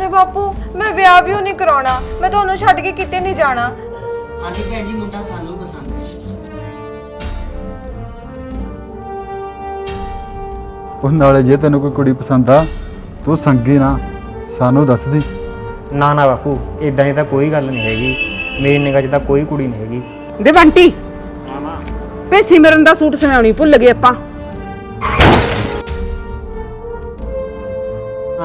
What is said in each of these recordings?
ਲੈ ਬਾਪੂ ਮੈਂ ਵਿਆਹ ਵੀ ਨਹੀਂ ਕਰਾਉਣਾ। ਮੈਂ ਤੁਹਾਨੂੰ ਛੱਡ ਕੇ ਕਿਤੇ ਨਹੀਂ ਜਾਣਾ। ਹਾਂਜੀ ਭੈਣ ਜੀ ਮੁੰਡਾ ਸਾਨੂੰ ਪਸੰਦ ਹੈ। ਉਹ ਨਾਲੇ ਜੇ ਤੈਨੂੰ ਕੋਈ ਕੁੜੀ ਪਸੰਦ ਆ ਤੂੰ ਸੰਗੀ ਨਾ ਸਾਨੂੰ ਦੱਸ ਦੀ। ਨਾ ਨਾ ਬਾਪੂ ਇਦਾਂ ਦੀ ਤਾਂ ਕੋਈ ਗੱਲ ਨਹੀਂ ਹੈਗੀ। ਮੇਰੀ ਨਿਗਾਹ 'ਚ ਤਾਂ ਕੋਈ ਕੁੜੀ ਨਹੀਂ ਹੈਗੀ। ਵੇ ਬੰਟੀ ਵੇ ਸਿਮਰਨ ਦਾ ਸੂਟ ਸਵਾਉਣੀ ਭੁੱਲ ਗਏ ਆਪਾਂ।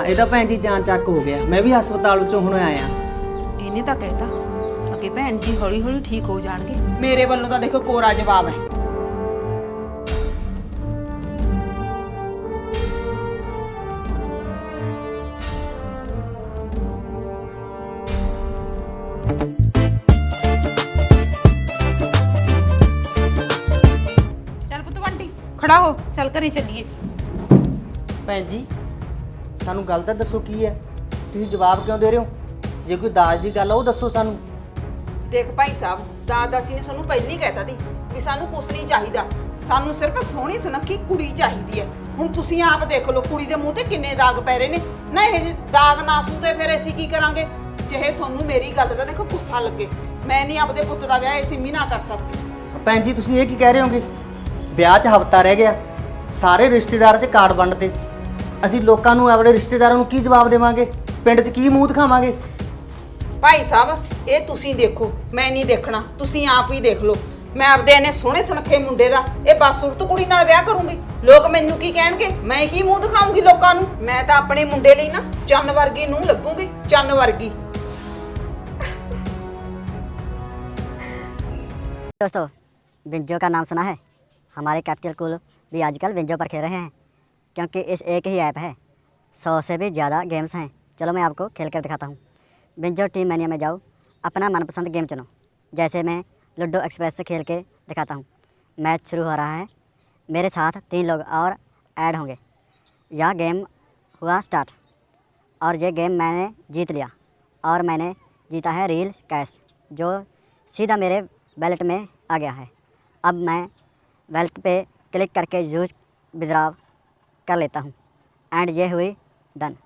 ਇਹਦਾ ਭੈਣ ਜੀ ਜਾਨ ਚੱਕ ਹੋ ਗਿਆ। ਮੈਂ ਵੀ ਹਸਪਤਾਲ ਵਿੱਚੋਂ ਹੁਣ ਆਇਆ। ਇਹਨੇ ਤਾਂ ਕਹਿਤਾ ਅੱਗੇ ਭੈਣ ਜੀ ਹੌਲੀ ਹੌਲੀ ਠੀਕ ਹੋ ਜਾਣਗੇ। ਮੇਰੇ ਵੱਲੋਂ ਤਾਂ ਦੇਖੋ ਕੋਰਾ ਜਵਾਬ ਹੈ। ਚੱਲ ਪੁੱਤ ਬੰਟੀ ਖੜਾ ਹੋ ਚੱਲ ਘਰੇ ਚੱਲੀਏ। ਭੈਣ ਜੀ ਸਾਨੂੰ ਗੱਲ ਤਾਂ ਦੱਸੋ ਕੀ ਹੈ? ਤੁਸੀਂ ਜਵਾਬ ਕਿਉਂ ਦੇ ਰਹੇ ਹੋ? ਜੇ ਕੋਈ ਦਾਜ ਦੀ ਗੱਲ ਆ ਉਹ ਦੱਸੋ ਸਾਨੂੰ। ਦੇਖ ਭਾਈ ਸਾਹਿਬ ਦਾਦਾ ਸੀ ਨੇ ਸਾਨੂੰ ਪਹਿਲਾਂ ਹੀ ਕਹਿਤਾ ਸੀ ਵੀ ਸਾਨੂੰ ਕੁਛ ਨਹੀਂ ਚਾਹੀਦਾ। ਸਾਨੂੰ ਸਿਰਫ ਸੋਹਣੀ ਸੁਨੱਖੀ ਕੁੜੀ ਚਾਹੀਦੀ ਹੈ। ਹੁਣ ਤੁਸੀਂ ਆਪ ਦੇਖ ਲਓ ਕੁੜੀ ਦੇ ਮੂੰਹ ਤੇ ਕਿੰਨੇ ਦਾਗ ਪੈ ਰਹੇ ਨੇ। ਨਾ ਇਹ ਜਿਹੇ ਦਾਗ ਨਾ ਸੂਤੇ ਫਿਰ ਅਸੀਂ ਕੀ ਕਰਾਂਗੇ? ਜਿਹੇ ਤੁਹਾਨੂੰ ਮੇਰੀ ਗੱਲ ਦਾ ਦੇਖੋ ਗੁੱਸਾ ਲੱਗੇ। ਮੈਂ ਨਹੀਂ ਆਪਦੇ ਪੁੱਤ ਦਾ ਵਿਆਹ ਇਸੇ ਮਹੀਨਾ ਕਰ ਸਕਦੀ। ਭੈਣ ਜੀ ਤੁਸੀਂ ਇਹ ਕੀ ਕਹਿ ਰਹੇ ਹੋਗੇ? ਵਿਆਹ 'ਚ ਹਫਤਾ ਰਹਿ ਗਿਆ। ਸਾਰੇ ਰਿਸ਼ਤੇਦਾਰ 'ਚ ਕਾਰਡ ਵੰਡਤੇ। ਅਸੀਂ ਲੋਕਾਂ ਨੂੰ ਆਪਣੇ ਰਿਸ਼ਤੇਦਾਰਾਂ ਨੂੰ ਕੀ ਜਵਾਬ ਦੇਵਾਂਗੇ ਪਿੰਡ 'ਚ ਕੀ ਮੂੰਹ ਦਿਖਾਵਾਂਗੇ ਭਾਈ ਸਾਹਿਬ ਇਹ ਤੁਸੀਂ ਦੇਖੋ ਮੈਂ ਨਹੀਂ ਦੇਖਣਾ ਤੁਸੀਂ ਆਪ ਹੀ ਦੇਖ ਲਓ ਮੈਂ ਆਪਦੇ ਇਹਨੇ ਸੋਹਣੇ ਸੁਨੱਖੇ ਮੁੰਡੇ ਦਾ ਇਹ ਬਸੁਰਤ ਕੁੜੀ ਨਾਲ ਵਿਆਹ ਕਰੂੰਗੀ ਲੋਕ ਮੈਨੂੰ ਕੀ ਕਹਿਣਗੇ ਮੈਂ ਕੀ ਮੂੰਹ ਦਿਖਾਉਂਗੀ ਲੋਕਾਂ ਨੂੰ ਮੈਂ ਤਾਂ ਆਪਣੇ ਮੁੰਡੇ ਲਈ ਨਾ ਚੰਨ ਵਰਗੀ ਨੂੰ ਲੱਗੂਗੀ ਚੰਨ ਵਰਗੀ दोस्तों विंजो का नाम सुना है हमारे कैपिटल कुल भी आजकल विंजो पर खेल रहे हैं क्योंकि इस एक ही ऐप है। सौ से भी ज़्यादा गेम्स हैं। चलो मैं आपको खेल कर दिखाता हूँ। बिंजो टीम मेन्यू में जाओ। अपना मनपसंद गेम चुनो। जैसे मैं लूडो एक्सप्रेस से खेल के दिखाता हूँ। मैच शुरू हो रहा है। मेरे साथ तीन लोग और ऐड होंगे। यह गेम हुआ स्टार्ट। और ये गेम मैंने जीत लिया। और मैंने जीता है रील कैश, जो सीधा मेरे वैलेट में आ गया है। अब मैं वैलेट पे क्लिक करके यूज़ विद्राव कर लेता हूँ एंड ये हुई डन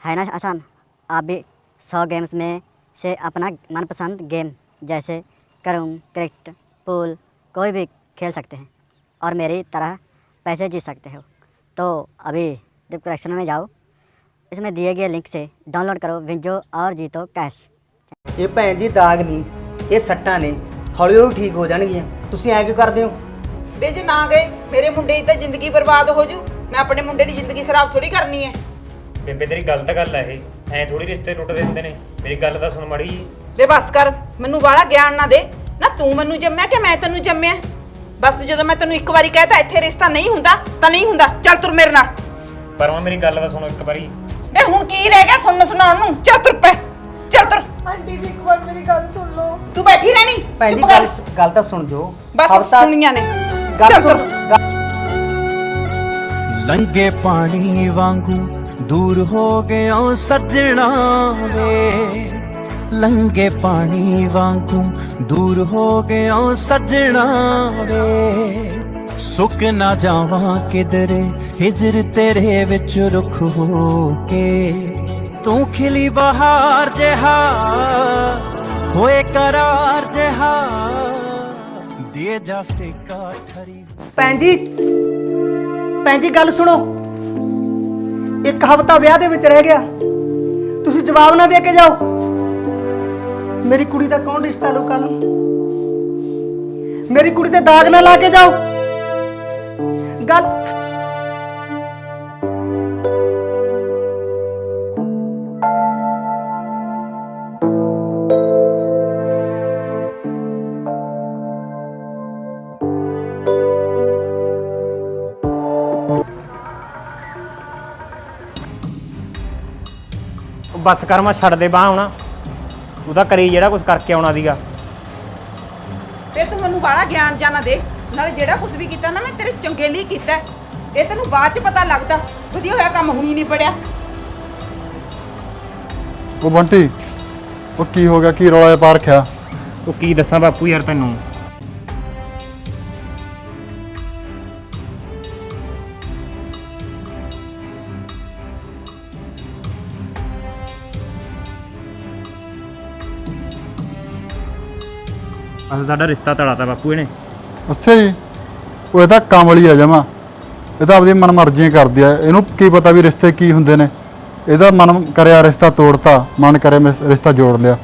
है ना आसान आप भी सौ गेम्स में से अपना मनपसंद गेम जैसे करम क्रिकेट पूल कोई भी खेल सकते हैं और मेरी तरह पैसे जीत सकते हो तो अभी डिस्क्रिप्शन में जाओ इसमें दिए गए लिंक से डाउनलोड करो विंजो और जीतो कैश ਇਹ ਭੈਣ ਜੀ ਦਾਗ ਨਹੀਂ ਇਹ ਸੱਟਾਂ ਨੇ ਹੌਲੀ ਹੌਲੀ ਠੀਕ ਹੋ ਜਾਣਗੀਆਂ ਤੁਸੀਂ ਐਂ ਕਿਉਂ ਕਰਦੇ ਹੋ ਵੇ ਜੇ ਨਾ ਗਏ ਮੇਰੇ ਮੁੰਡੇ ਦੀ ਤਾਂ ਜ਼ਿੰਦਗੀ ਬਰਬਾਦ ਹੋ ਜੂ। ਮੈਂ ਆਪਣੇ ਮੁੰਡੇ ਦੀ ਜ਼ਿੰਦਗੀ ਖਰਾਬ ਥੋੜੀ ਕਰਨੀ ਹੈ। ਬੇਬੇ ਤੇਰੀ ਗਲਤ ਗੱਲ ਹੈ ਇਹ। ਐ ਥੋੜੀ ਰਿਸ਼ਤੇ ਟੁੱਟਦੇ ਹੁੰਦੇ ਨੇ। ਮੇਰੀ ਗੱਲ ਤਾਂ ਸੁਣ ਮੜੀ ਵੇ ਬਸ ਕਰ ਮੈਨੂੰ ਵਾਲਾ ਗਿਆਨ ਨਾ ਦੇ। ਨਾ ਤੂੰ ਮੈਨੂੰ ਜੰਮਿਆ ਕਿ ਮੈਂ ਤੈਨੂੰ ਜੰਮਿਆ? ਬਸ ਜਦੋਂ ਮੈਂ ਤੈਨੂੰ ਇੱਕ ਵਾਰੀ ਕਹਿਤਾ ਇੱਥੇ ਰਿਸ਼ਤਾ ਨਹੀਂ ਹੁੰਦਾ ਤਾਂ ਨਹੀਂ ਹੁੰਦਾ। ਚੱਲ ਤੁਰ ਮੇਰੇ ਨਾਲ। ਪਰ ਮੈਂ ਮੇਰੀ ਗੱਲ ਤਾਂ ਸੁਣੋ ਇੱਕ ਵਾਰੀ। ਵੇ ਹੁਣ ਕੀ ਰਹਿ ਗਿਆ ਸੁਣਨ ਸੁਣਾਉਣ ਨੂੰ? ਚੱਲ ਤੁਰ ਪੈ। ਚੱਲ ਤੁਰ। ਆਂਟੀ ਜੀ ਇੱਕ ਵਾਰ ਮੇਰੀ ਗੱਲ ਸੁਣ ਲਓ। ਤੂੰ ਬੈਠੀ ਰਹਿਣੀ। ਭੈਣ ਜੀ। ਗੱਲ ਗੱਲ ਤਾਂ ਸੁਣ ਜੋ। ਬਸ ਹਫ਼ਤਾ- ਸੁਣੀਆਂ ਨੇ। ਚੱਲ ਤੁਰ। ਲੰਗੇ ਪਾਣੀ ਵਾਂਗੂ ਦੂਰ ਹੋ ਗਿਓ ਸੱਜਣਾ ਵੇ। ਲੰਗੇ ਪਾਣੀ ਵਾਂਗੂ ਦੂਰ ਹੋ ਗਿਓ ਸੱਜਣਾ ਵੇ। ਸੁੱਕ ਨਾ ਜਾਵਾਂ ਕਿਧਰੇ ਹਿਜਰ ਤੇਰੇ ਵਿੱਚ ਰੁੱਖ ਹੋ ਕੇ। ਤੂੰ ਖਿਲੀ ਬਹਾਰ ਜਿਹਾ ਹੋਏ ਕਰਾਰ ਜਿਹਾ। ਦੇ ਜਾ ਸਿੱਕਾ ਠਰੀ ਭੈਣ ਜੀ ਭੈਣ ਜੀ ਗੱਲ ਸੁਣੋ। ਇੱਕ ਹਫ਼ਤਾ ਵਿਆਹ ਦੇ ਵਿੱਚ ਰਹਿ ਗਿਆ। ਤੁਸੀਂ ਜਵਾਬ ਨਾ ਦੇ ਕੇ ਜਾਓ। ਮੇਰੀ ਕੁੜੀ ਦਾ ਕੌਣ ਰਿਸ਼ਤਾ ਲਊ? ਕੱਲ ਨੂੰ ਮੇਰੀ ਕੁੜੀ ਤੇ ਦਾਗ ਨਾ ਲਾ ਕੇ ਜਾਓ। ਬੱਸ ਕਰ ਮੈਂ ਛੱਡ ਦੇ ਬਾਹ ਆਉਣਾ ਤਾਂ ਕਰੀ ਜਿਹੜਾ ਕੁਝ ਕਰਕੇ ਆਉਣਾ ਸੀਗਾ। ਤੇ ਤੂੰ ਮੈਨੂੰ ਵਾਲਾ ਗਿਆਨ ਜਾਣਾ ਦੇ। ਨਾਲੇ ਜਿਹੜਾ ਕੁਝ ਵੀ ਕੀਤਾ ਨਾ ਮੈਂ ਤੇਰੇ ਚੰਗੇ ਲਈ ਕੀਤਾ। ਹੈ। ਇਹ ਤੈਨੂੰ ਬਾਅਦ ਚ ਪਤਾ ਲੱਗਦਾ। ਵਧੀਆ ਹੋਇਆ ਕੰਮ ਹੁਣੀ ਨਹੀਂ ਪੜਿਆ। ਉਹ ਬੰਟੀ ਉਹ ਕੀ ਹੋ ਗਿਆ? ਕੀ ਰੌਲਾ ਜਿਹਾ ਪਾ ਰੱਖਿਆ? ਉਹ ਕੀ ਦੱਸਾਂ ਬਾਪੂ ਯਾਰ ਤੈਨੂੰ? ਅਸਾਂ ਸਾਡਾ ਰਿਸ਼ਤਾ ਤੜਾਤਾ ਬਾਪੂ ਇਹਨੇ। ਅੱਛਾ ਜੀ। ਉਹ ਇਹਦਾ ਕਮਲੀ ਆ ਜਮਾ। ਇਹ ਤਾਂ ਆਪਣੀ ਮਨਮਰਜ਼ੀਆਂ ਕਰਦੀ ਆ। ਇਹਨੂੰ ਕੀ ਪਤਾ ਵੀ ਰਿਸ਼ਤੇ ਕੀ ਹੁੰਦੇ ਨੇ। ਇਹਦਾ ਮਨ ਕਰਿਆ ਰਿਸ਼ਤਾ ਤੋੜਤਾ। ਮਨ ਕਰੇ ਮੈਂ ਰਿਸ਼ਤਾ ਜੋੜ ਲਿਆ।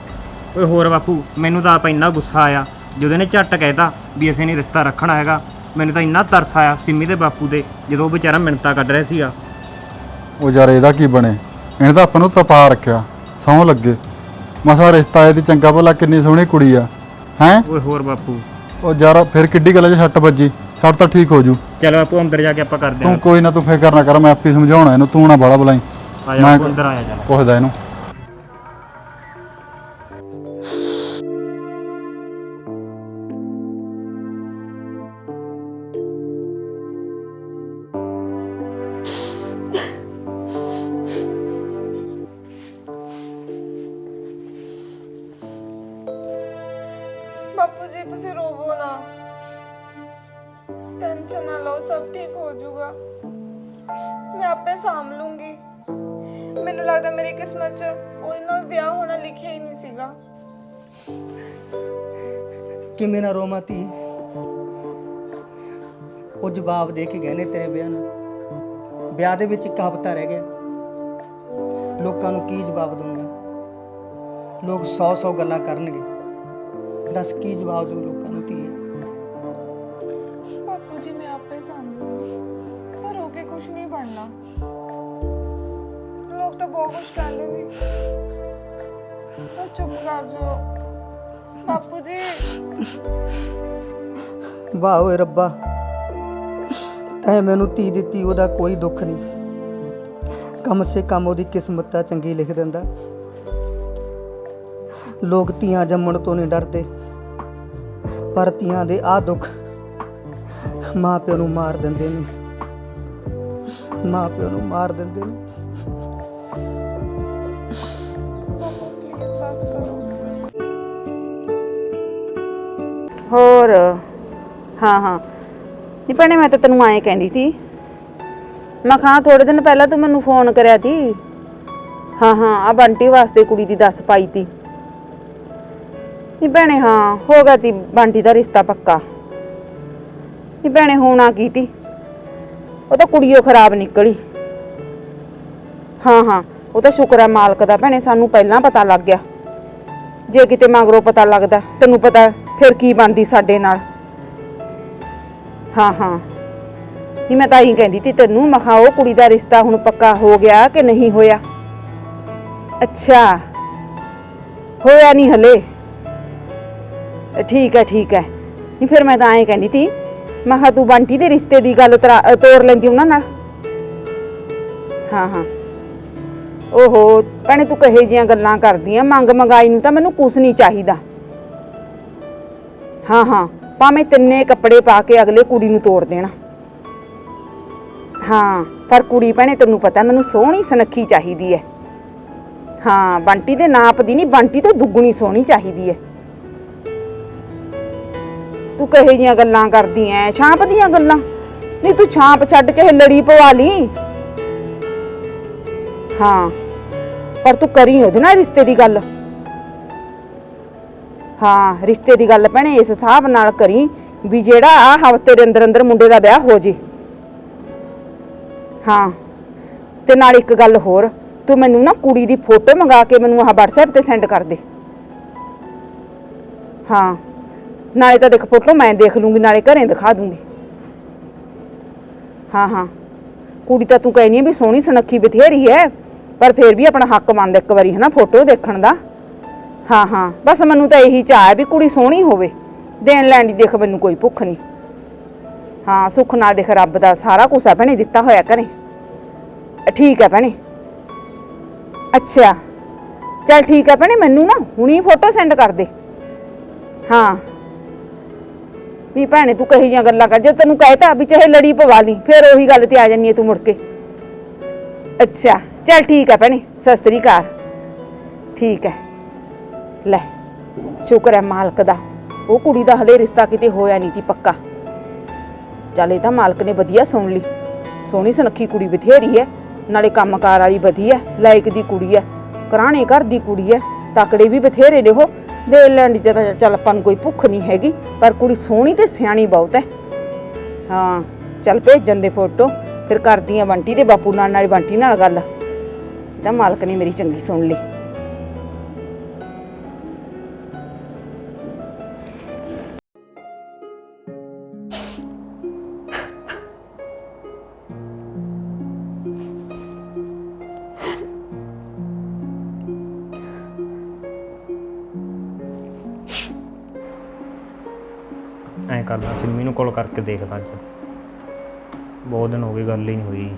ਓਏ ਹੋਰ ਬਾਪੂ ਮੈਨੂੰ ਤਾਂ ਆਪ ਇੰਨਾ ਗੁੱਸਾ ਆਇਆ ਜਦੋਂ ਇਹਨੇ ਝੱਟ ਕਹਿਤਾ ਵੀ ਅਸੀਂ ਨਹੀਂ ਰਿਸ਼ਤਾ ਰੱਖਣਾ ਹੈਗਾ। ਮੈਨੂੰ ਤਾਂ ਇੰਨਾ ਤਰਸ ਆਇਆ ਸਿੰਮੀ ਦੇ ਬਾਪੂ ਦੇ ਜਦੋਂ ਉਹ ਵਿਚਾਰਾ ਮਿੰਤਾ ਕੱਢ ਰਿਹਾ ਸੀਗਾ। ਉਹ ਯਾਰ ਇਹਦਾ ਕੀ ਬਣੇ? ਇਹਨੇ ਤਾਂ ਆਪਾਂ ਨੂੰ ਤਪਾ ਰੱਖਿਆ। ਸਹੁੰ ਲੱਗੇ। ਮਸਾ ਰਿਸ਼ਤਾ ਇਹਦੀ ਚੰਗਾ ਭਲਾ ਕਿੰਨੀ ਸੋਹਣੀ ਕੁੜੀ ਆ। ਹੈਂ? ਓਏ ਹੋਰ ਬਾਪੂ। ਉਹ ਯਾਰ ਫਿਰ ਕਿੱਡੀ ਗੱਲ 'ਚ ਛੱਟ ਵੱਜੀ? ਛੱਟ ਤਾਂ ਠੀਕ ਹੋ ਜੂ। ਚਲ ਬਾਪੂ ਅੰਦਰ ਜਾ ਕੇ ਆਪਾਂ ਕਰਦੇ ਤੂੰ ਹਾਂ। ਕੋਈ ਨਾ ਤੂੰ ਫਿਕਰ ਨਾ ਕਰ ਮੈਂ ਆਪੇ ਸਮਝਾਉਣਾ ਇਹਨੂੰ ਤੂੰ ਨਾ ਬਾਲਾ ਬੁਲਾਈ। ਆ ਜਾ ਮੈਂ ਬਾਪੂ ਅੰਦਰ ਆਇਆ ਜਾ ਪੁੱਛਦਾ ਇਹਨੂੰ। ਸਭ ਠੀਕ ਹੋ ਜਾਊਗਾ। ਮੈਂ ਆਪੇ ਸਾਂਭ ਲੂੰਗੀ। ਮੈਨੂੰ ਲੱਗਦਾ ਮੇਰੀ ਕਿਸਮਤ 'ਚ ਉਹਦੇ ਨਾਲ ਵਿਆਹ ਹੋਣਾ ਲਿਖਿਆ ਹੀ ਨਹੀਂ ਸੀਗਾ। ਕਿਵੇਂ ਨਾ ਰੋਵਾਂ ਧੀ? ਉਹ ਜਵਾਬ ਦੇ ਕੇ ਗਏ ਨੇ ਤੇਰੇ ਵਿਆਹ ਨੂੰ। ਵਿਆਹ ਦੇ ਵਿੱਚ ਇੱਕ ਹਫ਼ਤਾ ਰਹਿ ਗਿਆ। ਲੋਕਾਂ ਨੂੰ ਕੀ ਜਵਾਬ ਦੂੰਗਾ ਲੋਕ 100-100 ਗੱਲਾਂ ਕਰਨਗੇ। ਦੱਸ ਕੀ ਜਵਾਬ ਦੂੰ ਲੋਕਾਂ ਨੂੰ ਧੀ? ਕੁਝ ਨਹੀਂ ਬਣਨਾ। ਲੋਕ ਤਾਂ ਬਹੁਤ ਕੁਝ ਕਹਿੰਦੇ ਨੇ। ਬਸ ਚੁੱਪ ਕਰ ਜਾਓ। ਬਾਪੂ ਜੀ। ਵਾਹ ਓਏ ਰੱਬਾ। ਤੈਂ ਮੈਨੂੰ ਧੀ ਦਿੱਤੀ, ਉਹਦਾ ਕੋਈ ਦੁੱਖ ਨਹੀਂ। ਕਮ ਸੇ ਕਮ ਉਹਦੀ ਕਿਸਮਤ ਤਾਂ ਚੰਗੀ ਲਿਖ ਦਿੰਦਾ। ਲੋਕ ਧੀਆਂ ਜੰਮਣ ਤੋਂ ਨਹੀਂ ਡਰਦੇ। ਪਰ ਧੀਆਂ ਦੇ ਆ ਦੁੱਖ ਮਾਂ ਪਿਓ ਨੂੰ ਮਾਰ ਦਿੰਦੇ ਨੇ। ਮਾਂ ਪਿਓ ਨੂੰ ਮਾਰ ਦਿੰਦੇ ਨੇ। ਹੋਰ, ਹਾਂ ਹਾਂ। ਨਹੀਂ ਭੈਣੇ, ਮੈਂ ਤਾਂ ਤੈਨੂੰ ਆਏ ਕਹਿੰਦੀ ਸੀ। ਮੈਂ ਖਾਂ ਥੋੜੇ ਦਿਨ ਪਹਿਲਾਂ ਤੂੰ ਮੈਨੂੰ ਫੋਨ ਕਰਿਆ ਸੀ। ਹਾਂ ਹਾਂ ਆ ਬੰਟੀ ਵਾਸਤੇ ਕੁੜੀ ਦੀ ਦੱਸ ਪਾਈ ਤੀ ਨਹੀਂ ਭੈਣੇ, ਹਾਂ, ਹੋ ਗਿਆ ਤੀ ਬੰਟੀ ਦਾ ਰਿਸ਼ਤਾ ਪੱਕਾ। ਨਹੀਂ ਭੈਣੇ, ਹੋਣਾ ਕੀ ਤੀ ਉਹ ਤਾਂ ਕੁੜੀਓ ਖਰਾਬ ਨਿਕਲੀ। ਹਾਂ ਹਾਂ, ਉਹ ਤਾਂ ਸ਼ੁਕਰ ਹੈ ਮਾਲਕ ਦਾ ਭੈਣੇ, ਸਾਨੂੰ ਪਹਿਲਾਂ ਪਤਾ ਲੱਗ ਗਿਆ। ਜੇ ਕਿਤੇ ਮੰਗਰੋ ਪਤਾ ਲੱਗਦਾ, ਤੈਨੂੰ ਪਤਾ ਫਿਰ ਕੀ ਬਣਦੀ ਸਾਡੇ ਨਾਲ। ਹਾਂ ਹਾਂ। ਨਹੀਂ, ਮੈਂ ਤਾਂ ਹੀ ਕਹਿੰਦੀ ਤੀ ਤੈਨੂੰ ਮਖਾ ਉਹ ਕੁੜੀ ਦਾ ਰਿਸ਼ਤਾ ਹੁਣ ਪੱਕਾ ਹੋ ਗਿਆ ਕਿ ਨਹੀਂ ਹੋਇਆ? ਅੱਛਾ। ਹੋਇਆ ਨਹੀਂ ਹਲੇ। ਠੀਕ ਹੈ ਠੀਕ ਹੈ। ਨਹੀਂ, ਫਿਰ ਮੈਂ ਤਾਂ ਐਂ ਕਹਿੰਦੀ ਤੀ ਮੈਂ ਕਿਹਾ ਤੂੰ ਬੰਟੀ ਦੇ ਰਿਸ਼ਤੇ ਦੀ ਗੱਲ ਤਰਾ- ਅ, ਤੋਰ ਲੈਂਦੀ ਉਹਨਾਂ ਨਾਲ। ਹਾਂ ਹਾਂ। ਓਹੋ ਭੈਣੇ ਤੂੰ ਕਹੇ ਜੀਆਂ ਗੱਲਾਂ ਕਰਦੀ ਆ ਮੰਗ ਮੰਗਾਈ ਨੂੰ ਤਾਂ ਮੈਨੂੰ ਕੁਛ ਨਹੀਂ ਚਾਹੀਦਾ। ਹਾਂ ਹਾਂ ਭਾਵੇਂ ਤਿੰਨੇ ਕੱਪੜੇ ਪਾ ਕੇ ਅਗਲੇ ਕੁੜੀ ਨੂੰ ਤੋੜ ਦੇਣਾ। ਹਾਂ ਪਰ ਕੁੜੀ ਭੈਣੇ ਤੈਨੂੰ ਪਤਾ ਮੈਨੂੰ ਸੋਹਣੀ ਸੁਨੱਖੀ ਚਾਹੀਦੀ ਹੈ ਹਾਂ ਬੰਟੀ ਦੇ ਨਾਪ ਦੀ ਨਹੀਂ ਬੰਟੀ ਤੋਂ ਦੁੱਗਣੀ ਸੋਹਣੀ ਚਾਹੀਦੀ ਹੈ ਤੂੰ ਕਹੇ ਜੀਆਂ ਗੱਲਾਂ ਕਰਦੀ ਐ? ਛਾਂਪ ਦੀਆਂ ਗੱਲਾਂ। ਨਹੀਂ, ਤੂੰ ਛਾਂਪ ਛੱਡ ਚਾਹੇ ਲੜੀ ਪਵਾ ਲਈ ਹਾਂ, ਪਰ ਤੂੰ ਕਰੀ ਉਹਦੇ ਨਾਲ ਰਿਸ਼ਤੇ ਦੀ ਗੱਲ। ਹਾਂ, ਰਿਸ਼ਤੇ ਦੀ ਗੱਲ ਭੈਣੇ, ਇਸ ਹਿਸਾਬ ਨਾਲ ਕਰੀ ਵੀ ਜਿਹੜਾ ਆ ਹਫ਼ਤੇ ਦੇ ਅੰਦਰ ਅੰਦਰ ਮੁੰਡੇ ਦਾ ਵਿਆਹ ਹੋ ਜੇ। ਹਾਂ, ਤੇ ਨਾਲ ਇੱਕ ਗੱਲ ਹੋਰ, ਤੂੰ ਮੈਨੂੰ ਨਾ ਕੁੜੀ ਦੀ ਫੋਟੋ ਮੰਗਾ ਕੇ ਮੈਨੂੰ ਆਹ WhatsApp ਤੇ ਸੈਂਡ ਕਰ ਦੇ। ਹਾਂ। ਨਾਲੇ ਤਾਂ ਦੇਖ ਫੋਟੋ ਮੈਂ ਦੇਖ ਲੂੰਗੀ, ਨਾਲੇ ਘਰੇ ਦਿਖਾ ਦੂੰਗੀ। ਹਾਂ ਹਾਂ। ਕੁੜੀ ਤਾਂ ਤੂੰ ਕਹਿਨੀ ਆ ਵੀ ਸੋਹਣੀ ਸੁਨੱਖੀ ਬਥੇਰੀ ਐ, ਪਰ ਫੇਰ ਵੀ ਆਪਣਾ ਹੱਕ ਮੰਨਦਾ ਇੱਕ ਵਾਰੀ, ਹਨਾ, ਫੋਟੋ ਦੇਖਣ ਦਾ। ਹਾਂ ਹਾਂ। ਬਸ ਮੈਨੂੰ ਤਾਂ ਇਹੀ ਚਾਹ ਵੀ ਕੁੜੀ ਸੋਹਣੀ ਹੋਵੇ। ਦੇਣ ਲੈਣ ਦੀ ਦੇਖ ਮੈਨੂੰ ਕੋਈ ਭੁੱਖ ਨਹੀਂ ਹਾਂ, ਸੁੱਖ ਨਾਲ ਦੇਖ ਰੱਬ ਦਾ ਸਾਰਾ ਕੁਝ ਆ ਭੈਣੇ, ਦਿੱਤਾ ਹੋਇਆ ਘਰੇ। ਠੀਕ ਹੈ ਭੈਣੇ। ਅੱਛਾ। ਚਲ ਠੀਕ ਹੈ ਭੈਣੇ, ਮੈਨੂੰ ਨਾ ਹੁਣੀ ਫੋਟੋ ਸੈਂਡ ਕਰ ਦੇ। ਹਾਂ। ਵੀ ਭੈਣੇ ਤੂੰ ਕਹੀ ਜਾਂ ਗੱਲਾਂ ਕਰ ਜੇ ਤੈਨੂੰ ਕਹਿਤਾ ਵੀ ਚਾਹੇ ਲੜੀ ਪਵਾ ਲਈ, ਫਿਰ ਉਹੀ ਗੱਲ ਤੇ ਆ ਜਾਨੀ ਹੈ ਤੂੰ ਮੁੜ ਕੇ। ਅੱਛਾ, ਚਲ ਠੀਕ ਹੈ ਭੈਣੇ, ਸਤਿ ਸ੍ਰੀ ਅਕਾਲ। ਠੀਕ ਹੈ ਲੈ, ਸ਼ੁਕਰ ਹੈ ਮਾਲਕ ਦਾ, ਉਹ ਕੁੜੀ ਦਾ ਹਲੇ ਰਿਸ਼ਤਾ ਕਿਤੇ ਹੋਇਆ ਨਹੀਂ ਸੀ ਪੱਕਾ। ਚੱਲ ਇਹ ਤਾਂ ਮਾਲਕ ਨੇ ਵਧੀਆ ਸੁਣ ਲਈ। ਸੋਹਣੀ ਸੁਨੱਖੀ ਕੁੜੀ ਬਥੇਰੀ ਹੈ ਨਾਲੇ ਕੰਮਕਾਰ ਵਾਲੀ ਵਧੀਆ, ਲਾਇਕ ਦੀ ਕੁੜੀ ਹੈ ਘਰਾਣੇ ਘਰ ਦੀ ਕੁੜੀ ਹੈ ਤਕੜੇ ਵੀ ਬਥੇਰੇ ਨੇ ਉਹ। ਦੇ ਲੈਣ ਦੀ ਤਾਂ ਚੱਲ ਆਪਾਂ ਨੂੰ ਕੋਈ ਭੁੱਖ ਨਹੀਂ ਹੈਗੀ, ਪਰ ਕੁੜੀ ਸੋਹਣੀ ਤੇ ਸਿਆਣੀ ਬਹੁਤ ਹੈ। ਹਾਂ, ਚੱਲ ਭੇਜਣ ਦੇ ਫੋਟੋ ਫਿਰ ਕਰਦੀ ਆ ਬੰਟੀ ਤੇ ਬਾਪੂ ਨਾਲ ਨਾਲ ਬੰਟੀ ਨਾਲ ਗੱਲ। ਤਾਂ ਮਾਲਕ ਨੇ ਮੇਰੀ ਚੰਗੀ ਸੁਣ ਲਈ। ਐਂ ਕਰਦਾ ਸਿੰਮੀ ਨੂੰ ਕਾਲ ਕਰਕੇ ਦੇਖਦਾ ਅੱਜ। ਬਹੁਤ ਦਿਨ ਹੋ ਗਏ ਗੱਲ ਹੀ ਨਹੀਂ ਹੋਈ।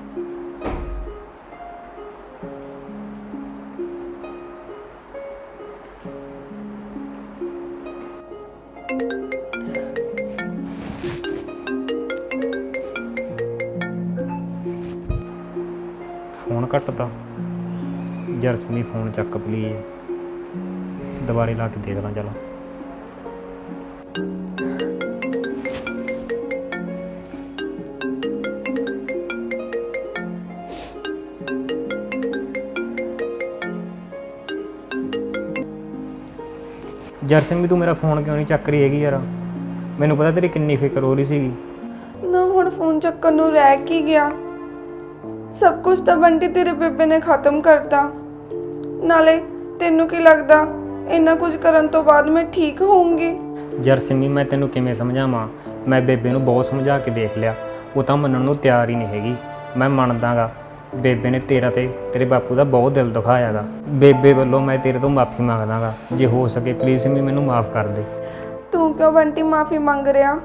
ਫੋਨ ਕੱਟਦਾ ਯਾਰ ਫੋਨ ਚੱਕ ਪਲੀਜ਼ ਦੁਬਾਰੇ ਲਾ ਕੇ ਦੇਖਦਾ ਚਲੋ। ਯਾਰ ਸਿੰਘ ਵੀ ਤੂੰ ਮੇਰਾ ਫੋਨ ਕਿਉਂ ਨਹੀਂ ਚੱਕ ਰਹੀ ਹੈਗੀ ਯਾਰ? ਮੈਨੂੰ ਪਤਾ ਤੇਰੀ ਕਿੰਨੀ ਫਿਕਰ ਹੋ ਰਹੀ ਸੀਗੀ। ਨਾ ਹੁਣ ਫੋਨ ਚੱਕਣ ਨੂੰ ਰਹਿ ਕੀ ਗਿਆ? ਸਭ ਕੁਝ ਤਾਂ ਬੰਟੀ ਤੇਰੇ ਬੇਬੇ ਨੇ ਖਤਮ ਕਰਤਾ। ਨਾਲੇ ਤੈਨੂੰ ਕੀ ਲੱਗਦਾ ਇੰਨਾ ਕੁਝ ਕਰਨ ਤੋਂ ਬਾਅਦ ਮੈਂ ਠੀਕ ਹੋਊਂਗੀ? ਯਾਰ ਸਿੰਮੀ ਮੈਂ ਤੈਨੂੰ ਕਿਵੇਂ ਸਮਝਾਵਾਂ? ਮੈਂ ਬੇਬੇ ਨੂੰ ਬਹੁਤ ਸਮਝਾ ਕੇ ਦੇਖ ਲਿਆ। ਉਹ ਤਾਂ ਮੰਨਣ ਨੂੰ ਤਿਆਰ ਹੀ ਨਹੀਂ ਹੈਗੀ। ਮੈਂ ਮੰਨਦਾਗਾ। ਬੇਬੇ ਨੇ ਤੇਰਾ ਤੇ ਤੇਰੇ ਬਾਪੂ ਦਾ ਬਹੁਤ ਦਿਲ ਦੁਖਾਇਆਗਾ। ਬੇਬੇ ਵੱਲੋਂ ਮੈਂ ਤੇਰੇ ਤੋਂ ਮਾਫੀ ਮੰਗਦਾਗਾ। ਜੇ ਹੋ ਸਕੇ ਪਲੀਜ਼ ਸਿੰਮੀ ਮੈਨੂੰ ਮਾਫ ਕਰ ਦੇ। ਤੂੰ ਕਿਉਂ ਬੰਟੀ ਮਾਫੀ ਮੰਗ ਰਿਹਾ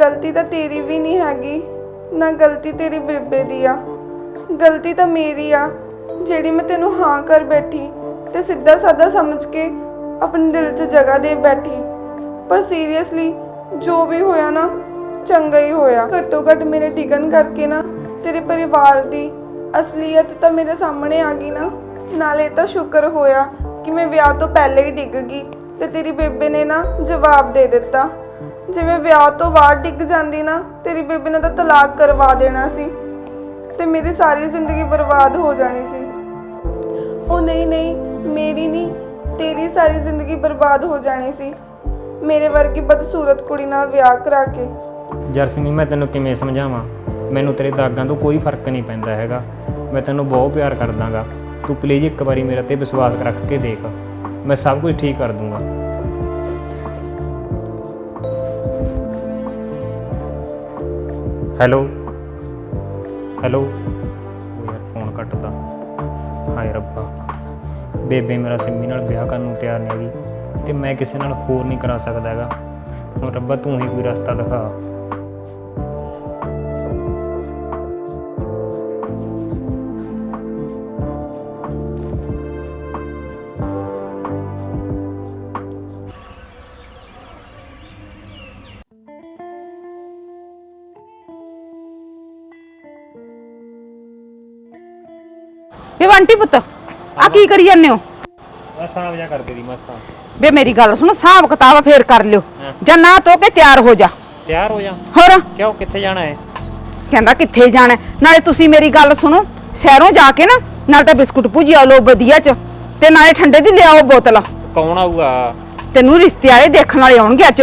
ਗਲਤੀ ਤਾਂ ਤੇਰੀ ਵੀ ਨਹੀਂ ਹੈਗੀ। ਨਾ ਗਲਤੀ ਤੇਰੀ ਬੇਬੇ ਦੀ ਆ। ਗਲਤੀ ਤਾਂ ਮੇਰੀ ਆ। ਜਿਹੜੀ ਮੈਂ ਤੈਨੂੰ ਹਾਂ ਕਰ ਬੈਠੀ ਤੇ ਸਿੱਧਾ ਸਾਦਾ ਸਮਝ ਕੇ ਆਪਣੇ ਦਿਲ 'ਚ ਜਗ੍ਹਾ ਦੇ ਬੈਠੀ। ਪਰ ਸੀਰੀਅਸਲੀ ਜੋ ਵੀ ਹੋਇਆ ਨਾ, ਚੰਗਾ ਹੀ ਹੋਇਆ। ਘੱਟੋ ਘੱਟ ਮੇਰੇ ਟਿਕਨ ਕਰਕੇ ਨਾ, ਤੇਰੇ ਪਰਿਵਾਰ ਦੀ ਅਸਲੀਅਤ ਤਾਂ ਮੇਰੇ ਸਾਹਮਣੇ ਆ ਗਈ ਨਾ। ਨਾਲੇ ਤਾਂ ਸ਼ੁਕਰ ਹੋਇਆ ਕਿ ਮੈਂ ਵਿਆਹ ਤੋਂ ਪਹਿਲੇ ਹੀ ਡਿੱਗ ਗਈ ਤੇ ਤੇਰੀ ਬੇਬੇ ਨੇ ਨਾ ਜਵਾਬ ਦੇ ਦਿੱਤਾ। ਜਿਵੇਂ ਵਿਆਹ ਤੋਂ ਬਾਅਦ ਡਿੱਗ ਜਾਂਦੀ ਨਾ, ਤੇਰੀ ਬੇਬੇ ਨੇ ਤਾਂ ਤਲਾਕ ਕਰਵਾ ਦੇਣਾ ਸੀ ਤੇ ਮੇਰੀ ਸਾਰੀ ਜ਼ਿੰਦਗੀ ਬਰਬਾਦ ਹੋ ਜਾਣੀ ਸੀ। ਉਹ ਨਹੀਂ ਨਹੀਂ, ਮੇਰੀ ਨਹੀਂ, ਤੇਰੀ ਸਾਰੀ ਜ਼ਿੰਦਗੀ ਬਰਬਾਦ ਹੋ ਜਾਣੀ ਸੀ। ਮੇਰੇ ਵਰਗੀ ਬਦਸੂਰਤ ਕੁੜੀ ਨਾਲ ਵਿਆਹ ਕਰਾ ਕੇ। ਜਰਸਨੀ, ਮੈਂ ਤੈਨੂੰ ਕਿਵੇਂ ਸਮਝਾਵਾਂ? ਮੈਨੂੰ ਤੇਰੇ ਦਾਗਾਂ ਤੋਂ ਕੋਈ ਫ਼ਰਕ ਨਹੀਂ ਪੈਂਦਾ ਹੈਗਾ। ਮੈਂ ਤੈਨੂੰ ਬਹੁਤ ਪਿਆਰ ਕਰਦਾਗਾ। ਤੂੰ ਪਲੀਜ਼ ਇੱਕ ਵਾਰੀ ਮੇਰੇ ਤੇ ਵਿਸ਼ਵਾਸ ਰੱਖ ਕੇ ਦੇਖ। ਮੈਂ ਸਭ ਕੁਝ ਠੀਕ ਕਰ ਦੂੰਗਾ। ਹੈਲੋ ਹੈਲੋ ਉਹ ਯਾਰ ਫੋਨ ਕੱਟਦਾ। ਹਾਏ ਰੱਬਾ। ਬੇਬੇ ਮੇਰਾ ਸਿੰਮੀ ਨਾਲ ਵਿਆਹ ਕਰਨ ਨੂੰ ਤਿਆਰ ਨਹੀਂ ਹੈਗੀ, ਤੇ ਮੈਂ ਕਿਸੇ ਨਾਲ ਹੋਰ ਨਹੀਂ ਕਰਾ ਸਕਦਾ ਹੈਗਾ। ਹੁਣ ਰੱਬਾ, ਤੂੰ ਹੀ ਕੋਈ ਰਸਤਾ ਦਿਖਾ। ਬੰਟੀ ਪੁੱਤ ਆ ਕੀ ਕਰੀ ਜਾਂਦੇ ਹੋ? ਮੈਂ ਸਾਹ ਵਜਾ ਕਰ ਦੇਦੀ ਮਸਤਾਂ ਵੇ ਮੇਰੀ ਗੱਲ ਸੁਣ ਹਿਸਾਬ ਕਿਤਾਬ ਫੇਰ ਕਰ ਲਿਓ। ਜਾਂ ਨਾ ਤੋ ਕੇ ਤਿਆਰ ਹੋ ਜਾ। ਤਿਆਰ ਹੋ ਜਾ। ਹੋਰ? ਕਿਉਂ ਕਿੱਥੇ ਜਾਣਾ ਹੈ? ਕਹਿੰਦਾ ਕਿੱਥੇ ਜਾਣਾ ਹੈ? ਨਾਲੇ ਤੁਸੀਂ ਮੇਰੀ ਗੱਲ ਸੁਣੋ ਸ਼ਹਿਰੋਂ ਜਾ ਕੇ ਨਾ ਨਾਲ ਤਾਂ ਬਿਸਕੁਟ ਭੁਜਿਆ ਲਓ ਵਧੀਆ ਚ ਤੇ ਨਾਲੇ ਠੰਡੇ ਦੀ ਲਿਆਓ ਬੋਤਲ। ਕੌਣ ਆਊਗਾ? ਤੈਨੂੰ ਰਿਸ਼ਤੇ ਵਾਲੇ ਦੇਖਣ ਵਾਲੇ ਆਉਣਗੇ ਅੱਜ।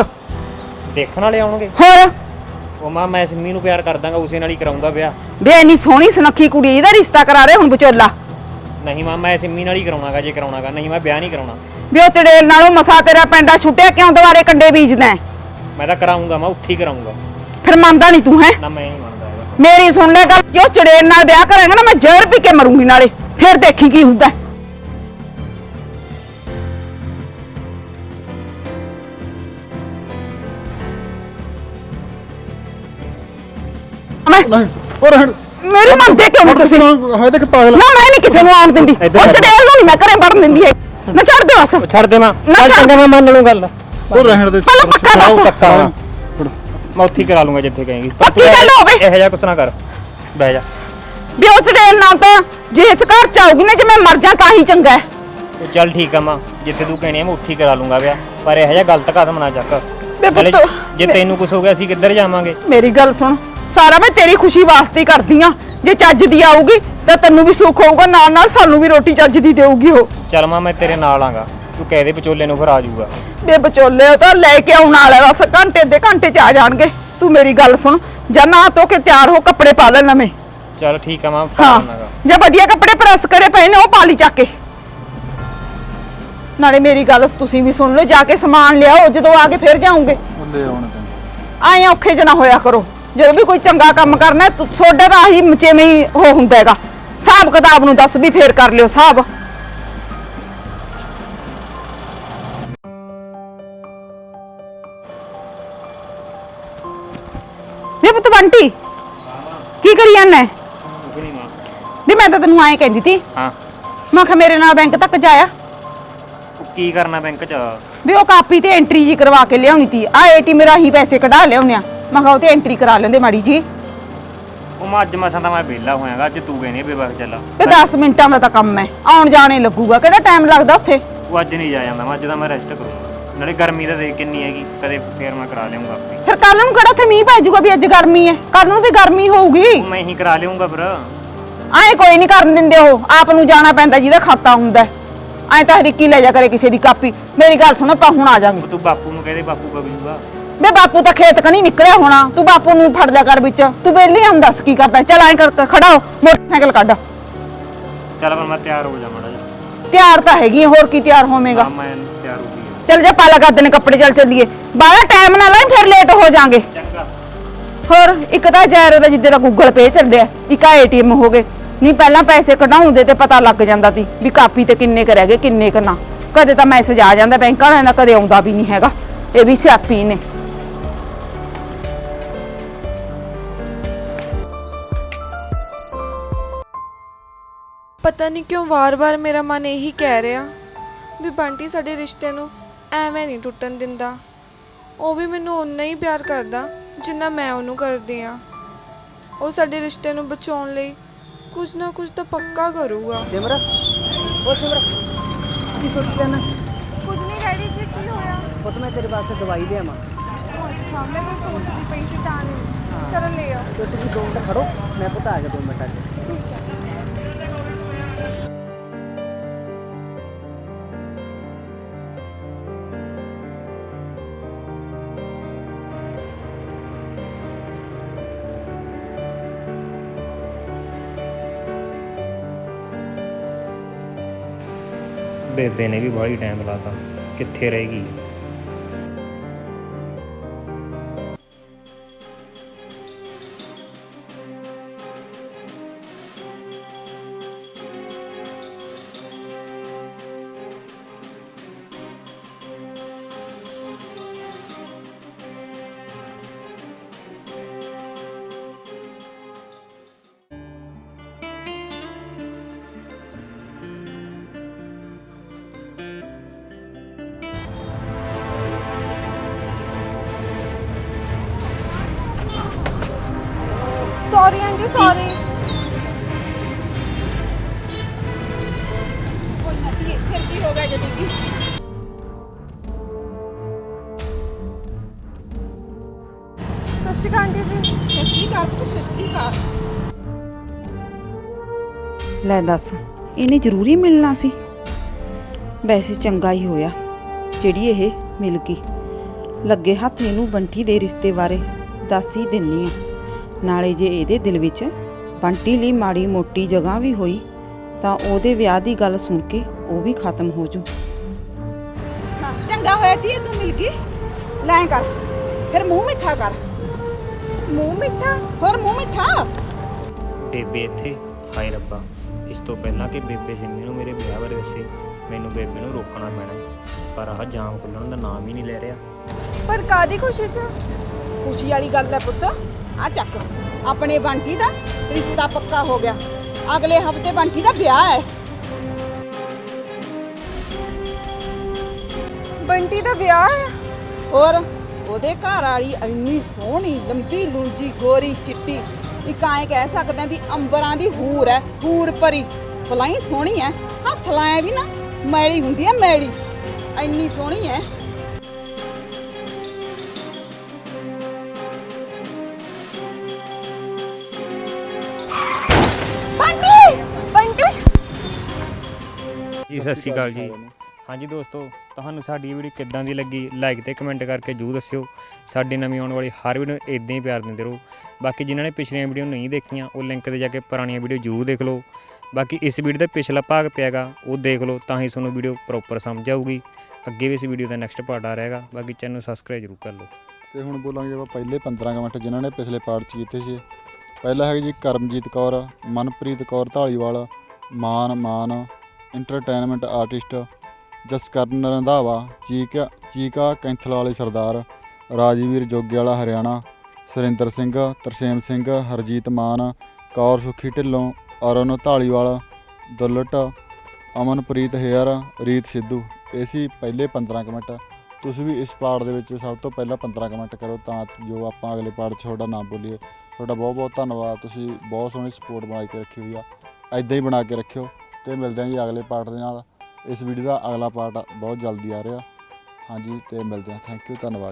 ਦੇਖਣ ਵਾਲੇ ਆਉਣਗੇ? ਹੋਰ? ਉਹ ਮਾਂ ਮੈਂ ਸਿੰਮੀ ਨੂੰ ਪਿਆਰ ਕਰਦਾਗਾ ਉਸੇ ਨਾਲ ਹੀ ਕਰਾਉਂਗਾ ਵਿਆਹ। ਵੇ ਇੰਨੀ ਸੋਹਣੀ ਸੁਨੱਖੀ ਕੁੜੀ ਇਹਦਾ ਰਿਸ਼ਤਾ ਕਰਾ ਰਹੇ ਹੁਣ ਵਿਚੋਲਾ। ਨਹੀਂ ਮਾਂ ਮੈਂ ਸਿੰਮੀ ਨਾਲ ਹੀ ਕਰਾਉਣਾਗਾ ਜੇ ਕਰਾਉਣਾਗਾ। ਨਹੀਂ ਮੈਂ ਵਿਆਹ ਨਹੀਂ ਕਰਾਉਣਾ। ਵੀ ਉਹ ਚੜੇਲ ਨਾਲੋਂ ਮਸਾ ਤੇਰਾ ਪੈਂਡਾ ਛੁੱਟਿਆ ਕਿਉਂ ਦੁਬਾਰੇ ਕੰਡੇ ਬੀਜਦਾ ਹੈ? ਮੈਂ ਤਾਂ ਕਰਾਉਂਗਾ ਮੈਂ ਉੱਥੇ ਹੀ ਕਰਾਉਂਗਾ ਫਿਰ ਮੰਨਦਾ ਨਹੀਂ ਤੂੰ ਹੈ? ਨਾ ਮੈਂ ਨਹੀਂ ਮੰਨਦਾ ਹੈਗਾ। ਮੇਰੀ ਸੁਣ ਲੈ ਗੱਲ ਜੋ ਚੜੇਲ ਨਾਲ ਵਿਆਹ ਕਰਾਂਗਾ ਨਾ ਮੈਂ ਜ਼ਹਿਰ ਪੀ ਕੇ ਮਰੂੰਗੀ ਨਾਲੇ। ਫਿਰ ਦੇਖੀ ਕੀ ਹੁੰਦਾ ਹੈ। ਮੈਂ ਉਹ ਰਹਿਣ ਮੇਰੀ ਮੰਨਦੇ ਕਿਉਂ ਨਹੀਂ ਤੁਸੀਂ। ਨਾ ਹੈ ਦੇਖ ਪਾਗਲ। ਮੈਂ ਨਹੀਂ ਕਿਸੇ ਨੂੰ ਆਉਣ ਦਿੰਦੀ। ਉਹ। ਚੜੇਲ ਨੂੰ ਨਹੀਂ ਮੈਂ ਘਰੇ ਵੜਨ ਦਿੰਦੀ ਹੈ। ਨਾ ਛੱਡ ਦੇ ਬਸ। ਛੱਡ ਦੇ ਮਾਂ। ਨਾ ਛੱਡ ਮੈਂ ਮੰਨ ਲੂੰ ਗੱਲ। ਉਹ ਰਹਿਣ ਦੇ ਪਹਿਲਾਂ ਪੱਕਾ ਦੱਸ। ਪੱਕਾ। ਮੈਂ ਉੱਥੇ ਕਰਾ ਲੂੰਗਾ ਜਿੱਥੇ ਕਹੇਂਗੀ। ਪੱਕੀ ਗੱਲ ਹੋਵੇ। ਇਹੋ ਜਿਹਾ ਕੁਛ ਨਾ ਕਰ। ਬਹਿ ਜਾ। ਵੀ ਉਹ ਚੜੇਲ ਨਾਲ ਤਾਂ ਜੇ ਇਸ ਘਰ ਚ ਆਉਗੀ ਨਾ ਜੇ ਮੈਂ ਮਰ ਜਾ ਤਾਂ ਹੀ ਚੰਗਾ ਹੈ। ਚੱਲ ਠੀਕ ਆ ਮਾਂ। ਜਿੱਥੇ ਤੂੰ ਕਹਿਣੀ ਆ ਮੈਂ ਉੱਥੇ ਕਰਾ ਲੂੰਗਾ ਵਿਆਹ। ਪਰ ਇਹੋ ਜਿਹਾ ਗਲਤ ਕਦਮ ਨਾ ਚੱਕ। ਜੇ ਤੈਨੂੰ ਕੁਝ ਹੋ ਗਿਆ ਅਸੀਂ ਕਿੱਧਰ ਜਾਵਾਂਗੇ? ਮੇਰੀ ਗੱਲ ਸੁਣ। ਸਾਰਾ ਮੈਂ ਤੇਰੀ ਖੁਸ਼ੀ ਵਾਸਤੇ ਹੀ ਕਰਦੀ ਆ। ਜੇ ਚੱਜ ਦੀ ਆਊਗੀ ਤਾਂ ਤੈਨੂੰ ਵੀ ਸੁੱਖ ਹੋਊਗਾ ਨਾਲ ਨਾਲ ਸਾਨੂੰ ਵੀ ਰੋਟੀ ਚੱਜ ਦੀ ਦੇਊਗੀ ਉਹ। ਚੱਲ ਮਾਂ ਮੈਂ ਤੇਰੇ ਨਾਲ ਆਂਗਾ। ਤੂੰ ਕਹਿ ਦੇ ਵਿਚੋਲੇ ਨੂੰ ਫਿਰ ਆ ਜਾਊਗਾ। ਬੇ ਵਿਚੋਲੇ ਉਹ ਤਾਂ ਲੈ ਕੇ ਆਉਣ ਵਾਲਾ ਬਸ ਘੰਟੇ ਦੇ ਘੰਟੇ ਚ ਆ ਜਾਣਗੇ। ਤੂੰ ਮੇਰੀ ਗੱਲ ਸੁਣ ਜਾਂ ਨਾ ਧੋ ਕੇ ਤਿਆਰ ਹੋ ਕੱਪੜੇ ਪਾ ਲੈ ਨਵੇਂ। ਚੱਲ ਠੀਕ ਆ ਮੈਂ ਹਾਂ ਪਾਉਣਾਗਾ ਜੇ ਵਧੀਆ ਕੱਪੜੇ ਪ੍ਰੈਸ ਕਰੇ ਪਏ ਨੇ ਉਹ ਪਾ ਲਈ ਚੱਕ ਕੇ। ਨਾਲੇ ਮੇਰੀ ਗੱਲ ਤੁਸੀਂ ਵੀ ਸੁਣ ਲਓ ਜਾ ਕੇ ਸਮਾਨ ਲਿਆਓ ਜਦੋਂ ਆ ਕੇ ਫਿਰ ਜਾਓਗੇ ਲੈ ਆਉਣ ਪੈਂਦਾ। ਆਏ ਔਖੇ ਚ ਨਾ ਹੋਇਆ ਕਰੋ। ਜਦੋਂ ਵੀ ਕੋਈ ਚੰਗਾ ਕੰਮ ਕਰਨਾ ਹੈ, ਤੁਹਾਡਾ ਤਾਂ ਆਹੀ ਮਚੇਵੇਂ ਹੀ ਉਹ ਹੁੰਦਾ ਹੈਗਾ। ਹਿਸਾਬ ਕਿਤਾਬ ਨੂੰ ਦੱਸ ਵੀ ਫੇਰ ਕਰ ਲਿਓ ਹਿਸਾਬ। ਵੇ ਪੁੱਤ ਬੰਟੀ ਕੀ ਕਰੀ ਜਾਂਦਾ ਹੈ? ਵੀ ਮੈਂ ਤਾਂ ਤੈਨੂੰ ਐਂ ਕਹਿੰਦੀ ਤੀ ਹਾਂ। ਮੈਂ ਕਿਹਾ ਮੇਰੇ ਨਾਲ ਬੈਂਕ ਤੱਕ ਜਾਇਆ। ਉਹ ਕੀ ਕਰਨਾ ਬੈਂਕ 'ਚ? ਵੀ ਉਹ ਕਾਪੀ ਤੇ ਐਂਟਰੀ ਜੀ ਕਰਵਾ ਕੇ ਲਿਆਉਣੀ ਤੀ। ਆ ਏਟੀਐਮ ਰਾਹੀਂ ਪੈਸੇ ਕਢਾ ਲਿਆਉਣਿਆ ਮੈਂ ਕਿਹਾ ਉਹ ਤੇ ਐਂਟਰੀ ਕਰਾ ਲੈਂਦੇ ਮਾੜੀ ਜੀ ਉਹ ਮੈਂ ਅੱਜ ਮਸਾਂ ਤਾਂ ਮੈਂ ਵਿਹਲਾ ਹੋਇਆਗਾ ਅੱਜ ਤੂੰ ਕਹਿੰਦੀ ਬੇਬਕ ਚੱਲ ਤੇ 10 ਮਿੰਟਾਂ ਦਾ ਤਾਂ ਕੰਮ ਹੈ ਆਉਣ ਜਾਣੇ ਲੱਗੂਗਾ ਕਿਹੜਾ ਟਾਈਮ ਲੱਗਦਾ ਉੱਥੇ? ਉਹ ਅੱਜ ਨਹੀਂ ਜਾ ਜਾਂਦਾ ਮੈਂ ਅੱਜ ਤਾਂ ਮੈਂ ਰੈਸਟ ਕਰੂੰਗਾ ਨਾਲੇ ਗਰਮੀ ਤਾਂ ਦੇਖ ਕਿੰਨੀ ਹੈਗੀ ਕਦੇ ਫੇਰ ਮੈਂ ਕਰਾ ਲਿਆਉਂਗਾ ਆਪੇ। ਫਿਰ ਕੱਲ ਨੂੰ ਕਿਹੜਾ ਉੱਥੇ ਮੀਂਹ ਪੈ ਜਾਊਗਾ ਵੀ ਅੱਜ ਗਰਮੀ ਹੈ ਕੱਲ ਨੂੰ ਵੀ ਗਰਮੀ ਹੋਊਗੀ। ਉਹ ਮੈਂ ਹੀ ਕਰਾ ਲਿਆਉਂਗਾ ਫਿਰ। ਐਂ ਕੋਈ ਨਹੀਂ ਕਰਨ ਦਿੰਦੇ ਉਹ ਆਪ ਨੂੰ ਜਾਣਾ ਪੈਂਦਾ ਜਿਹਦਾ ਖਾਤਾ ਹੁੰਦਾ ਐਂ ਤਾਂ ਹਰਿੱਕੀ ਲੈ ਜਾ ਕਰੇ ਕਿਸੇ ਦੀ ਕਾਪੀ। ਮੇਰੀ ਗੱਲ ਸੁਣ ਆਪਾਂ ਹੁਣ ਆ ਜਾਾਂਗੇ। ਉਹ ਤੂੰ ਬਾਪੂ ਨੂੰ ਕਹਦੇ ਬਾਪੂ ਕਬ ਜੂਗਾ ਬੇ ਬਾਪੂ ਤਾਂ ਖੇਤ ਕਣੀ ਨਿਕਲਿਆ ਹੋਣਾ। ਤੂੰ ਬਾਪੂ ਨੂੰ ਫੜ ਲਿਆ ਕਰ ਵਿੱਚ। ਤੂੰ ਬੇਲੀ ਹਮ ਦੱਸ ਕੀ ਕਰਦਾ ਚੱਲ ਐਂ ਕਰ ਖੜਾ ਹੋ। ਮੋਟਰਸਾਈਕਲ ਕੱਢ। ਚੱਲ ਫਿਰ ਮੈਂ ਤਿਆਰ ਹੋ ਜਾ ਮਾੜਾ ਜਿਹਾ। ਤਿਆਰ ਤਾਂ ਹੈਗੀ ਆ, ਹੋਰ ਕੀ ਤਿਆਰ ਹੋਵੇਂਗਾ? ਹਾਂ ਮੈਂ ਤਿਆਰ ਹੋ ਗਈ ਚੱਲ ਜਾ ਪਾਲਾ ਕਰਦੇ ਨੇ ਕੱਪੜੇ ਚੱਲ ਚੱਲੀਏ। ਬਾਹਲਾ ਟਾਈਮ ਨਾ ਲਾਈ ਫਿਰ ਲੇਟ ਹੋ ਜਾਾਂਗੇ। ਚੰਗਾ। ਹੋਰ ਇੱਕ ਤਾਂ ਜੈਰੋ ਦਾ ਜਿੱਦੇ ਦਾ ਗੂਗਲ ਪੇ ਚੱਲਿਆ ਇੱਕ ਆ ਏਟੀਐਮ ਹੋ ਗਏ। ਨਹੀਂ ਪਹਿਲਾਂ ਪੈਸੇ ਕਢਾਉਂਦੇ ਤੇ ਪਤਾ ਲੱਗ ਜਾਂਦਾ ਸੀ ਵੀ ਕਾਪੀ ਤੇ ਕਿੰਨੇ ਕੁ ਰਹਿ ਗਏ ਕਿੰਨੇ ਕੁ ਨਾ। ਕਦੇ ਤਾਂ ਮੈਸੇਜ ਆ ਜਾਂਦਾ ਬੈਂਕ ਵਾਲਿਆਂ ਦਾ ਕਦੇ ਆਉਂਦਾ ਵੀ ਨਹੀਂ ਹੈਗਾ। ਇਹ ਵੀ ਸਿਆਪੀ ਨੇ। ਪਤਾ ਨਹੀਂ ਕਿਉਂ ਵਾਰ-ਵਾਰ ਮੇਰਾ ਮਨ ਇਹੀ ਕਹਿ ਰਿਹਾ ਵੀ ਬੰਟੀ ਸਾਡੇ ਰਿਸ਼ਤੇ ਨੂੰ ਐਵੇਂ ਨਹੀਂ ਟੁੱਟਣ ਦਿੰਦਾ। ਉਹ ਵੀ ਮੈਨੂੰ ਉਨਾ ਹੀ ਪਿਆਰ ਕਰਦਾ ਜਿੰਨਾ ਮੈਂ ਉਹਨੂੰ ਕਰਦੀ ਆ। ਉਹ ਸਾਡੇ ਰਿਸ਼ਤੇ ਨੂੰ ਬਚਾਉਣ ਲਈ ਕੁਝ ਨਾ ਕੁਝ ਤਾਂ ਪੱਕਾ ਕਰੂਗਾ। ਸਿਮਰ ਉਹ ਸਿਮਰ ਕੀ ਸੋਚੀ ਜਾਣਾ ਕੁਝ ਨਹੀਂ ਡੈਡੀ ਜੀ ਕੀ ਹੋਇਆ? ਪੁੱਤ ਮੈਂ ਤੇਰੇ ਵਾਸਤੇ ਦਵਾਈ ਲਿਆਵਾਂ। ਅੱਛਾ ਮੈਂ ਤਾਂ ਸੋਚਦੀ ਪਈ ਸੀ ਤਾਂ ਨਹੀਂ। ਚਲੋ ਲੈ ਆਓ ਤੇ ਤੁਸੀਂ ਦੋ ਮਿੰਟ ਖੜੋ ਮੈਂ ਪੁੱਤ ਆ ਗਿਆ ਦੋ ਮਿੰਟਾਂ 'ਚ। ਠੀਕ ਹੈ ਬੇਬੇ ਨੇ ਵੀ ਬੜੀ ਟਾਈਮ ਲਾਤਾ ਕਿੱਥੇ ਰਹੇਗੀ ਸੌਰੀ ਕੀ ਹੋ ਸਤਿ ਸ਼੍ਰੀ ਅਕਾਲ ਆਂਟੀ ਜੀ। ਸਸਰੀ ਘਰ ਤੋਂ ਸਸਰੀ ਘਰ ਲੈ ਦੱਸ, ਇਹਨੇ ਜ਼ਰੂਰੀ ਮਿਲਣਾ ਸੀ? ਵੈਸੇ ਚੰਗਾ ਹੀ ਹੋਇਆ, ਜਿਹੜੀ ਇਹ ਮਿਲ ਗਈ। ਲੱਗੇ ਹੱਥ ਇਹਨੂੰ ਬੰਟੀ ਦੇ ਰਿਸ਼ਤੇ ਬਾਰੇ ਦੱਸ ਹੀ ਦਿੰਨੀ ਆ। ਨਾਲੇ ਜੇ ਇਹਦੇ ਦਿਲ ਵਿੱਚ ਬੰਟੀ ਲਈ ਮਾੜੀ ਮੋਟੀ ਜਗ੍ਹਾ ਵੀ ਹੋਈ, ਤਾਂ ਉਹਦੇ ਵਿਆਹ ਦੀ ਗੱਲ ਸੁਣ ਕੇ ਉਹ ਵੀ ਖਤਮ ਹੋ ਜੂ। ਚੰਗਾ ਹੋਇਆ ਤੀ ਤੂੰ ਮਿਲ ਗਈ। ਲੈ ਕਰ ਫਿਰ ਮੂੰਹ ਮਿੱਠਾ ਕਰ। ਮੂੰਹ ਮਿੱਠਾ? ਹੋਰ ਮੂੰਹ ਮਿੱਠਾ? ਬੇਬੇ ਇੱਥੇ? ਹਾਏ ਰੱਬਾ ਇਸ ਤੋਂ ਪਹਿਲਾਂ ਕਿ ਬੇਬੇ ਸਿੰਮੀ ਨੂੰ ਮੇਰੇ ਵਿਆਹ ਬਾਰੇ ਦੱਸੇ ਮੈਨੂੰ ਬੇਬੇ ਨੂੰ ਰੋਕਣਾ ਪੈਣਾ ਹੈ। ਪਰ ਆਹ ਜਾਮ ਖੁੱਲਣ ਦਾ ਨਾਮ ਹੀ ਨਹੀਂ ਲੈ ਰਿਹਾ। ਪਰ ਕਾਦੀ ਖੁਸ਼ੀ ਚ? ਖੁਸ਼ੀ ਵਾਲੀ ਗੱਲ ਹੈ ਪੁੱਤ। ਆ ਚੱਕ ਆਪਣੇ ਬੰਟੀ ਦਾ ਰਿਸ਼ਤਾ ਪੱਕਾ ਹੋ ਗਿਆ। ਅਗਲੇ ਹਫ਼ਤੇ ਬੰਟੀ ਦਾ ਵਿਆਹ ਹੈ ਬੰਟੀ ਦਾ ਵਿਆਹ ਹੈ। ਹੋਰ ਉਹਦੇ ਘਰ ਵਾਲੀ ਇੰਨੀ ਸੋਹਣੀ, ਲੰਬੀ ਲੂੰਜੀ, ਗੋਰੀ, ਚਿੱਟੀ। ਇੱਕ ਕਹਿ ਸਕਦੇ ਆ ਵੀ ਅੰਬਰਾਂ ਦੀ ਹੂਰ ਹੈ, ਹੂਰ ਪਰੀ ਫਲਾਈ ਸੋਹਣੀ ਹੈ। ਹੱਥ ਲਾਇਆ ਵੀ ਨਾ, ਮੈਲੀ ਹੁੰਦੀ ਹੈ, ਮੈਲੀ। ਇੰਨੀ ਸੋਹਣੀ ਹੈ। ਬੰਟੀ! ਬੰਟੀ! ਜੀ, ਸਤਿ ਸ਼੍ਰੀ ਅਕਾਲ ਜੀ। ਹਾਂਜੀ ਦੋਸਤੋ, ਤੁਹਾਨੂੰ ਸਾਡੀ ਇਹ ਵੀਡੀਓ ਕਿੱਦਾਂ ਦੀ ਲੱਗੀ? ਲਾਈਕ ਤੇ ਕਮੈਂਟ ਕਰਕੇ ਜਰੂਰ ਦੱਸਿਓ। ਸਾਡੀ ਨਵੀਂ ਆਉਣ ਵਾਲੀ ਹਰ ਵੀਡੀਓ ਨੂੰ ਇਦਾਂ ਹੀ ਪਿਆਰ ਦਿੰਦੇ ਰਹੋ। ਬਾਕੀ ਜਿਨ੍ਹਾਂ ਨੇ ਪਿਛਲੀਆਂ ਵੀਡੀਓ ਨਹੀਂ ਦੇਖੀਆਂ, ਉਹ ਲਿੰਕ ਤੇ ਜਾ ਕੇ ਪੁਰਾਣੀਆਂ ਵੀਡੀਓ ਜਰੂਰ ਦੇਖ ਲਓ। ਬਾਕੀ ਇਸ ਵੀਡੀਓ ਦਾ ਪਿਛਲਾ ਭਾਗ ਪਿਆਗਾ, ਉਹ ਦੇਖ ਲਓ, ਤਾਂ ਹੀ ਤੁਹਾਨੂੰ ਵੀਡੀਓ ਪ੍ਰੋਪਰ ਸਮਝ ਆਊਗੀ। ਅੱਗੇ ਵੀ ਇਸ ਵੀਡੀਓ ਦਾ ਨੈਕਸਟ ਪਾਰਟ ਆ ਰਹੇਗਾ। ਬਾਕੀ ਚੈਨਲ ਨੂੰ ਸਬਸਕ੍ਰਾਈਬ ਜਰੂਰ ਕਰ ਲਓ। ਤੇ ਹੁਣ ਬੋਲਾਂਗੇ ਆਪਾਂ ਪਹਿਲੇ 15 ਕੁ ਮਿੰਟ ਜਿਨ੍ਹਾਂ ਨੇ ਪਿਛਲੇ ਪਾਰਟ 'ਚ ਕੀਤੇ ਸੀ। ਪਹਿਲਾ ਹੈਗਾ ਜੀ ਕਰਮਜੀਤ ਕੌਰ, ਮਨਪ੍ਰੀਤ ਕੌਰ ਢਾਲੀਵਾਲ ਮਾਨ ਮਾਨ ਇੰਟਰਟੇਨਮੈਂਟ ਆਰਟਿਸਟ ਜਸਕਰਨ ਰੰਧਾਵਾ, ਚੀਕਾ ਚੀਕਾ ਕੈਂਥਲ ਵਾਲੇ ਸਰਦਾਰ, ਰਾਜਵੀਰ ਜੋਗੇ ਵਾਲਾ ਹਰਿਆਣਾ, ਸੁਰਿੰਦਰ ਸਿੰਘ, ਤਰਸੇਮ ਸਿੰਘ, ਹਰਜੀਤ ਮਾਨ, ਕੌਰ ਸੁਖੀ ਢਿੱਲੋਂ ਅਰਨ ਢਾਲੀਵਾਲ ਦੁੱਲਟ ਅਮਨਪ੍ਰੀਤ ਹੇਅਰ, ਰੀਤ ਸਿੱਧੂ। ਇਹ ਸੀ ਪਹਿਲੇ 15 ਕਮੈਂਟ ਤੁਸੀਂ ਵੀ ਇਸ ਪਾਰਟ ਦੇ ਵਿੱਚ ਸਭ ਤੋਂ ਪਹਿਲਾਂ 15 ਕਮੈਂਟ ਕਰੋ ਤਾਂ ਜੋ ਆਪਾਂ ਅਗਲੇ ਪਾਰਟ 'ਚ ਤੁਹਾਡਾ ਨਾਮ ਬੋਲੀਏ। ਤੁਹਾਡਾ ਬਹੁਤ ਬਹੁਤ ਧੰਨਵਾਦ। ਤੁਸੀਂ ਬਹੁਤ ਸੋਹਣੀ ਸਪੋਰਟ ਬਣਾ ਕੇ ਰੱਖੀ ਹੋਈ ਆ। ਐਦਾਂ ਹੀ ਬਣਾ ਕੇ ਰੱਖਿਓ ਤੇ ਮਿਲਦੇ ਹਾਂ ਜੀ ਅਗਲੇ ਪਾਰਟ ਦੇ ਨਾਲ। ਇਸ ਵੀਡੀਓ ਦਾ ਅਗਲਾ ਪਾਰਟ ਬਹੁਤ ਜਲਦੀ ਆ ਰਿਹਾ। ਹਾਂਜੀ, ਤੇ ਮਿਲਦੇ ਹਾਂ। ਥੈਂਕ ਯੂ ਧੰਨਵਾਦ ਜੀ।